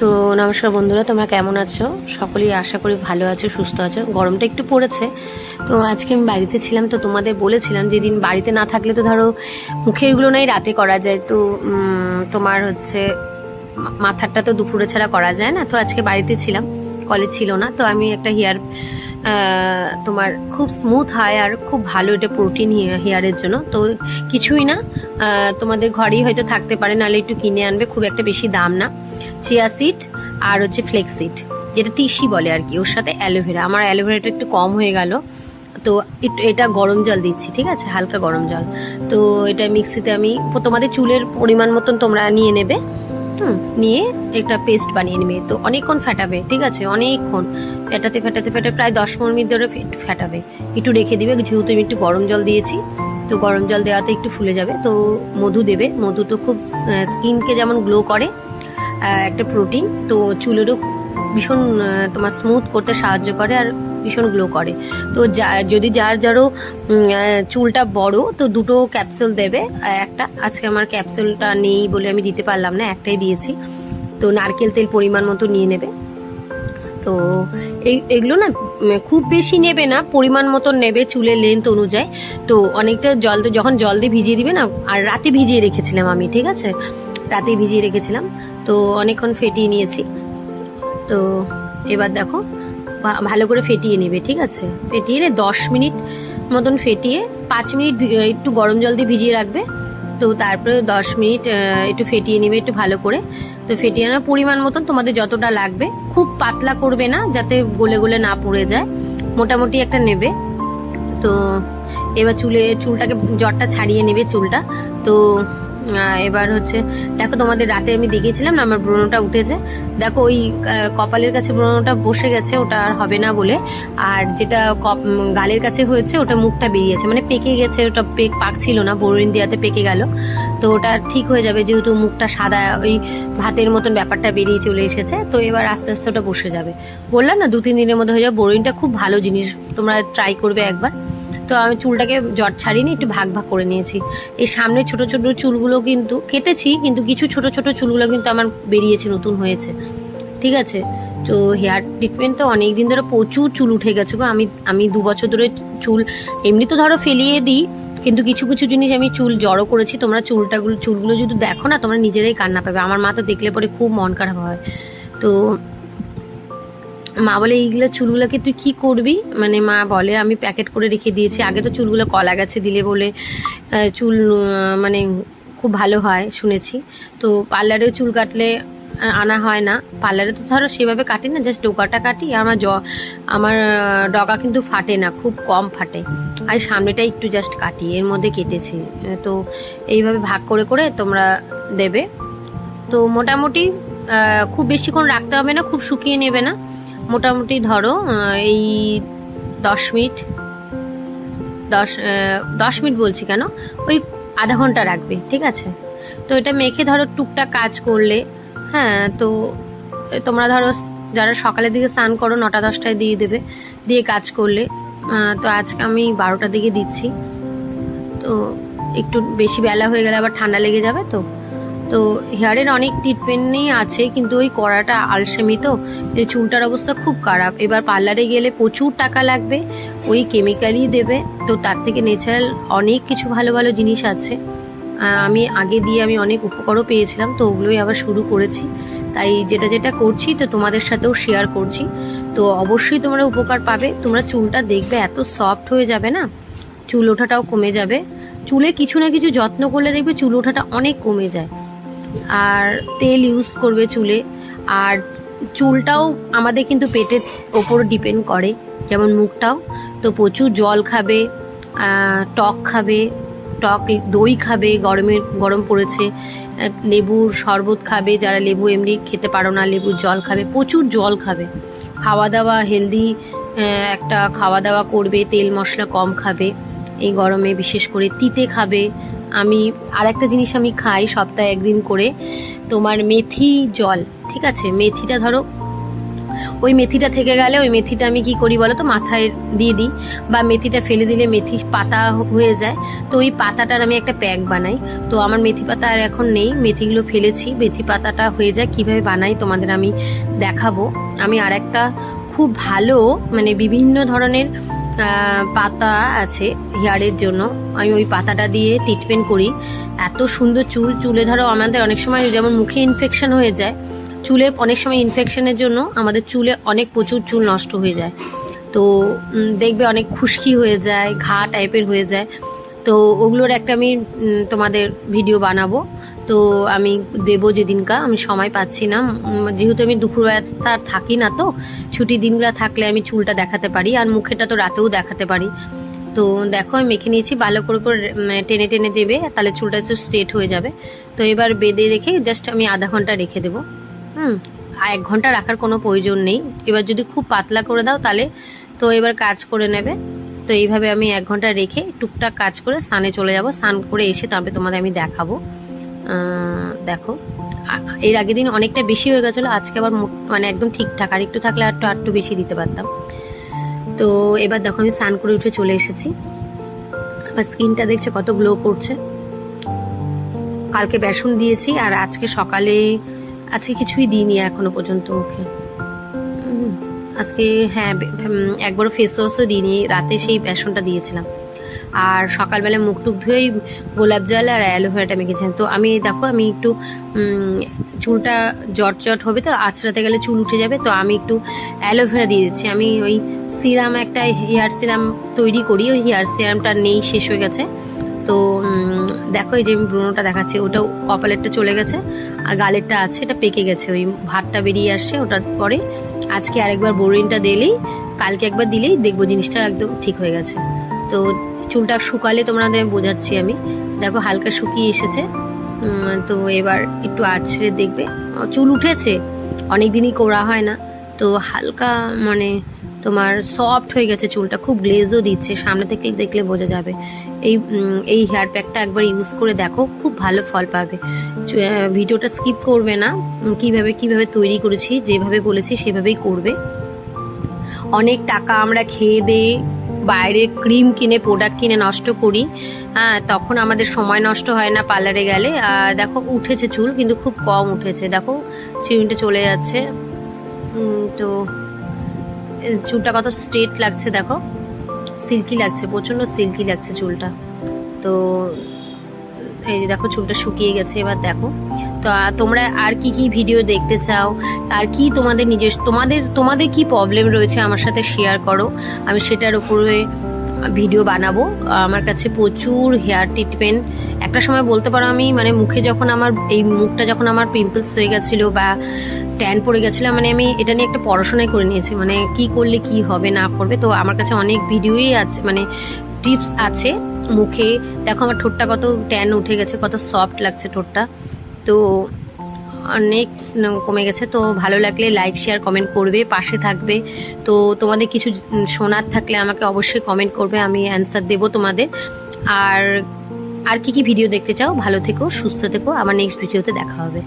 তো নমস্কার বন্ধুরা, তোমরা কেমন আছো? সকলেই আশা করি ভালো আছো, সুস্থ আছো। গরমটা একটু পড়েছে। তো আজকে আমি বাড়িতে ছিলাম, তো তোমাদের বলেছিলাম যেদিন বাড়িতে না থাকলে তো ধরো মুখেরগুলো নাই, রাতে করা যায়। তো তোমার হচ্ছে মাথারটা তো দুপুরে ছাড়া করা যায় না। তো আজকে বাড়িতে ছিলাম, কলেজ ছিল না। তো আমি একটা হেয়ার তোমার খুব স্মুথ হয় আর খুব ভালো এটা প্রোটিন হেয়ারের জন্য। তো কিছুই না তোমাদের ঘরেই হয়তো থাকতে পারে, নাহলে একটু কিনে আনবে, খুব একটা বেশি দাম না। চিয়া সিড আর হচ্ছে ফ্লেক্স সিড যেটা তিসি বলে আর কি, ওর সাথে অ্যালোভেরা আমার অ্যালোভেরাটা একটু কম হয়ে গেল, তো এটা গরম জল দিচ্ছি, ঠিক আছে? হালকা গরম জল। তো এটা মিক্সিতে আমি, তোমাদের চুলের পরিমাণ মতন তোমরা নিয়ে নেবে। নিয়ে একটা পেস্ট বানিয়ে নেবে। তো অনেকক্ষণ ফেটাবে, ঠিক আছে? অনেকক্ষণ। ফেটাতে ফেটাতে ফেটে প্রায় দশ পনেরো মিনিট ধরে ফেট- ফেটাবে। একটু রেখে দেবে, যেহেতু আমি একটু গরম জল দিয়েছি। তো গরম জল দেওয়াতে একটু ফুলে যাবে। তো মধু দেবে। মধু তো খুব স্কিনকে যেমন গ্লো করে একটা প্রোটিন তো চুলেরও ভীষণ তোমার স্মুথ করতে সাহায্য করে আর ভীষণ গ্লো করে। তো যদি যার যারও চুলটা বড়, তো দুটো ক্যাপসুল দেবে। একটা, আজকে আমার ক্যাপসুলটা নেই বলে আমি দিতে পারলাম না, একটাই দিয়েছি। তো নারকেল তেল পরিমাণ মতো নিয়ে নেবে। তো এই, এগুলো না খুব বেশি নেবে না, পরিমাণ মতো নেবে চুলের লেন্থ অনুযায়ী। তো অনেকটা জল যখন জল দিয়ে ভিজিয়ে দিবে না, আর রাতে ভিজিয়ে রেখেছিলাম আমি, ঠিক আছে? রাতে ভিজিয়ে রেখেছিলাম। তো অনেকক্ষণ ফেটিয়ে নিয়েছি। তো এবার দেখো ভালো করে ফেটিয়ে নেবে, ঠিক আছে? ফেটিয়ে নে, দশ মিনিট মতন ফেটিয়ে, পাঁচ মিনিট একটু গরম জল দিয়ে ভিজিয়ে রাখবে। তো তারপরে দশ মিনিট একটু ফেটিয়ে নেবে, একটু ভালো করে। তো ফেটিয়ে নেওয়ার পরিমাণ মতন তোমাদের যতটা লাগবে। খুব পাতলা করবে না, যাতে গলে গলে না পড়ে যায়। মোটামুটি একটা নেবে। তো এবার চুলে, চুলটাকে জ্বরটা ছাড়িয়ে নেবে চুলটা। তো এবার হচ্ছে, দেখো তোমাদের রাতে আমি দেখিয়েছিলাম না, আমার ব্রণটা উঠেছে। দেখো ওই কপালের কাছে ব্রণটা বসে গেছে, ওটা আর হবে না বলে। আর যেটা গালের কাছে হয়েছে, ওটা মুখটা বেরিয়েছে। মানে পেকে গেছে, ওটা পেক পাকছিল না বোরিন দিয়াতে পেকে গেল। তো ওটা ঠিক হয়ে যাবে, যেহেতু মুখটা সাদা, ওই ভাতের মতন ব্যাপারটা বেরিয়ে চলে এসেছে। তো এবার আস্তে আস্তে ওটা বসে যাবে। বললাম না দু তিন দিনের মধ্যে হয়ে যাবে। বোরিনটা খুব ভালো জিনিস, তোমরা ট্রাই করবে একবার। তো আমি চুলটাকে জট ছাড়িয়ে নিয়ে একটু ভাগ ভাগ করে নিয়েছি। এই সামনে ছোট ছোট চুলগুলো কিন্তু কেটেছি, কিন্তু কিছু ছোট ছোট চুলগুলো কিন্তু আমার বেরিয়েছে, নতুন হয়েছে। ঠিক আছে? তো হেয়ার ট্রিটমেন্ট তো অনেক দিন ধরে প্রচুর চুল উঠে গেছে গো। আমি আমি দু বছর ধরে চুল এমনি তো ধরো ফেলিয়ে দিই, কিন্তু কিছু কিছু জিনিস আমি চুল জড়ো করেছি। তোমরা চুলটাগুলো, চুলগুলো যদি দেখো না, তোমরা নিজেরাই কান্না পাবে। আমার মা তো দেখলে পরে খুব মন খারাপ হয়। তো মা বলে, এইগুলো চুলগুলোকে তুই কি করবি? মানে মা বলে, আমি প্যাকেট করে রেখে দিয়েছি। আগে তো চুলগুলো কলা গাছে দিলে বলে চুল মানে খুব ভালো হয় শুনেছি। তো পার্লারেও চুল কাটলে আনা হয় না। পার্লারে তো ধরো সেভাবে কাটি না, জাস্ট ডোকাটা কাটি। আমার জ, আমার ডগা কিন্তু ফাটে না, খুব কম ফাটে। আর সামনেটা একটু জাস্ট কাটি, এর মধ্যে কেটেছি। তো এইভাবে ভাগ করে করে তোমরা দেবে। তো মোটামুটি খুব বেশিক্ষণ রাখতে হবে না, খুব শুকিয়ে নেবে না। মোটামুটি ধরো এই দশ মিনিট, দশ দশ মিনিট বলছি কেন? ওই আধা ঘণ্টা রাখবে, ঠিক আছে? তো এটা মেখে ধরো টুকটাক কাজ করলে হ্যাঁ তো তোমরা ধরো যারা সকালের দিকে স্নান করো, নটা দশটায় দিয়ে দেবে, দিয়ে কাজ করলে তো আজকে আমি বারোটার দিকে দিচ্ছি। তো একটু বেশি বেলা হয়ে গেলে আবার ঠান্ডা লেগে যাবে তো? তো হেয়ারের অনেক ট্রিটমেন্টই আছে, কিন্তু ওই করাটা আলসেমি তো চুলটার অবস্থা খুব খারাপ। এবার পার্লারে গেলে প্রচুর টাকা লাগবে, ওই কেমিক্যালই দেবে। তো তার থেকে ন্যাচারাল অনেক কিছু ভালো ভালো জিনিস আছে। আমি আগে দিয়ে আমি অনেক উপকারও পেয়েছিলাম, তো ওগুলোই আবার শুরু করেছি। তাই যেটা যেটা করছি, তো তোমাদের সাথেও শেয়ার করছি। তো অবশ্যই তোমরা উপকার পাবে। তোমরা চুলটা দেখবে, এত সফট হয়ে যাবে না, চুল ওঠাটাও কমে যাবে। চুলে কিছু না কিছু যত্ন করলে দেখবে চুল ওঠাটা অনেক কমে যায়। আর তেল ইউজ করবে চুলে। আর চুলটাও আমাদের কিন্তু পেটের ওপর ডিপেন্ড করে, যেমন মুখটাও। তো প্রচুর জল খাবে টক খাবে, টক দই খাবে গরমে গরম পড়েছে। লেবুর শরবত খাবে, যারা লেবু এমনি খেতে পারো না লেবুর জল খাবে, প্রচুর জল খাবে। খাওয়া দাওয়া হেলদি একটা খাওয়া দাওয়া করবে, তেল মশলা কম খাবে, এই গরমে বিশেষ করে তিতে খাবে আমি আর একটা জিনিস আমি খাই সপ্তাহে একদিন করে, তোমার মেথি জল, ঠিক আছে? মেথিটা ধরো, ওই মেথিটা থেকে গেলে ওই মেথিটা আমি কি করি বলো তো, মাথায় দিয়ে দিই বা মেথিটা ফেলে দিলে মেথি পাতা হয়ে যায়। তো ওই পাতাটার আমি একটা প্যাক বানাই। তো আমার মেথি পাতা আর এখন নেই, মেথিগুলো ফেলেছি, মেথি পাতাটা হয়ে যায়, কীভাবে বানাই তোমাদের আমি দেখাবো। আমি আর একটা খুব ভালো মানে বিভিন্ন ধরনের পাতা আছে হেয়ারের জন্য। আমি ওই পাতাটা দিয়ে ট্রিটমেন্ট করি। এত সুন্দর চুল, চুলে ধরো আমাদের অনেক সময় যেমন মুখে ইনফেকশন হয়ে যায়, চুলে অনেক সময় ইনফেকশনের জন্য আমাদের চুলে অনেক প্রচুর চুল নষ্ট হয়ে যায়। তো দেখবে অনেক খুশকি হয়ে যায়, ঘা টাইপের হয়ে যায়। তো ওগুলোর একটা আমি তোমাদের ভিডিও বানাবো। তো আমি দেবো যেদিনকা, আমি সময় পাচ্ছি না। যেহেতু আমি দুপুরবেলা থাকি না তো ছুটি দিনগুলো থাকলে আমি চুলটা দেখাতে পারি, আর মুখেটা তো রাতেও দেখাতে পারি। তো দেখো, আমি মেখে নিয়েছি, ভালো করে করে টেনে টেনে দেবে, তাহলে চুলটা একটু স্ট্রেট হয়ে যাবে। তো এবার বেঁধে রেখে জাস্ট আমি আধা ঘণ্টা রেখে দেবো। হুম, আর এক ঘণ্টা রাখার কোনো প্রয়োজন নেই। এবার যদি খুব পাতলা করে দাও তাহলে, তো এবার কাজ করে নেবে। তো এইভাবে আমি এক ঘণ্টা রেখে টুকটাক কাজ করে স্নানে চলে যাব। স্নান করে এসে তারপরে তোমাদের আমি দেখাবো। দেখো এর আগের দিন অনেকটা বেশি হয়ে গেছিল, আজকে আবার মানে একদম ঠিকঠাক। আর একটু থাকলে আর একটু আর একটু বেশি দিতে পারতাম। তো এবার দেখো, আমি স্নান করে উঠে চলে এসেছি। আমার স্কিনটা দেখছে কত গ্লো করছে। কালকে বেসন দিয়েছি, আর আজকে সকালে আজকে কিছুই দিইনি এখনও পর্যন্ত মুখে। আজকে হ্যাঁ একবারও ফেস ওয়াশও দিইনি, রাতে সেই বেসনটা দিয়েছিলাম। আর সকালবেলা মুখ টুক ধুয়েই গোলাপ জল আর অ্যালোভেরাটা মেখেছিলাম। তো আমি, দেখো, আমি একটু চুলটা জট জট হবে তো, আছড়াতে গেলে চুল উঠে যাবে, তো আমি একটু অ্যালোভেরা দিয়ে দিচ্ছি। আমি ওই সিরাম একটা হেয়ার সিরাম তৈরি করি, ওই হেয়ার সিরামটা নেই, শেষ হয়ে গেছে। তো দেখো, এই যে আমি ব্রণটা দেখাচ্ছি ওটাও কপালেরটা চলে গেছে, আর গালেরটা আছে, এটা পেকে গেছে, ওই ভাতটা বেরিয়ে আসছে, ওটার পরে আজকে আরেকবার বোরিনটা দিলেই কালকে একবার দিলেই দেখব জিনিসটা একদম ঠিক হয়ে গেছে। তো চুলটা শুকালে তোমাদের বোঝাচ্ছি আমি। দেখো হালকা শুকিয়ে এসেছে। তো এবার একটু আছড়ে দেখবে। চুল উঠেছে। অনেক দিনই করা হয় না। তো হালকা মানে তোমার সফট হয়ে গেছে চুলটা, খুব গ্লেজও দিচ্ছে, সামনে থেকে দেখলে বোঝা যাবে। এই এই হেয়ার প্যাকটা একবার ইউজ করে দেখো, খুব ভালো ফল পাবে। ভিডিওটা স্কিপ করবে না। কীভাবে কীভাবে তৈরি করেছি, যেভাবে বলেছি সেভাবেই করবে। অনেক টাকা আমরা খেয়ে দিয়ে বাইরে ক্রিম কিনে প্রোডাক্ট কিনে নষ্ট করি। হ্যাঁ তখন আমাদের সময় নষ্ট হয় না পার্লারে গেলে। দেখো, উঠেছে চুল, কিন্তু খুব কম উঠেছে। দেখো চিরুনিটা চলে যাচ্ছে। তো চুলটা কত স্ট্রেট লাগছে দেখো। সিল্কি লাগছে, প্রচণ্ড সিল্কি লাগছে চুলটা। তো এই যে দেখো চুলটা শুকিয়ে গেছে, এবার দেখো। তো তোমরা আর কি কি ভিডিও দেখতে চাও? আর কি তোমাদের নিজস্ব তোমাদের তোমাদের কি প্রবলেম রয়েছে আমার সাথে শেয়ার করো? আমি সেটার উপরে ভিডিও বানাবো। আমার কাছে প্রচুর হেয়ার ট্রিটমেন্ট একটা সময় বলতে পারো আমি মানে মুখে যখন আমার এই মুখটা যখন আমার পিম্পলস হয়ে গেছিল বা ট্যান পড়ে গেছিল মানে আমি এটা নিয়ে একটা পড়াশোনাই করে নিয়েছি মানে কি করলে কি হবে, না করবে। তো আমার কাছে অনেক ভিডিওই আছে মানে টিপস আছে মুখে। দেখো আমার ঠোঁটটা কত ট্যান উঠে গেছে, কত সফট লাগছে ঠোঁটটা। তো অনেক কমে গেছে, তো ভালো লাগলে লাইক শেয়ার কমেন্ট করবে, পাশে থাকবে। তো তোমাদের কিছু শোনার থাকলে আমাকে অবশ্যই কমেন্ট করবে, আমি অ্যান্সার দেবো তোমাদের। আর আর কি কি ভিডিও দেখতে চাও, ভালো থেকো, সুস্থ থেকো, আবার নেক্সট ভিডিওতে দেখা হবে।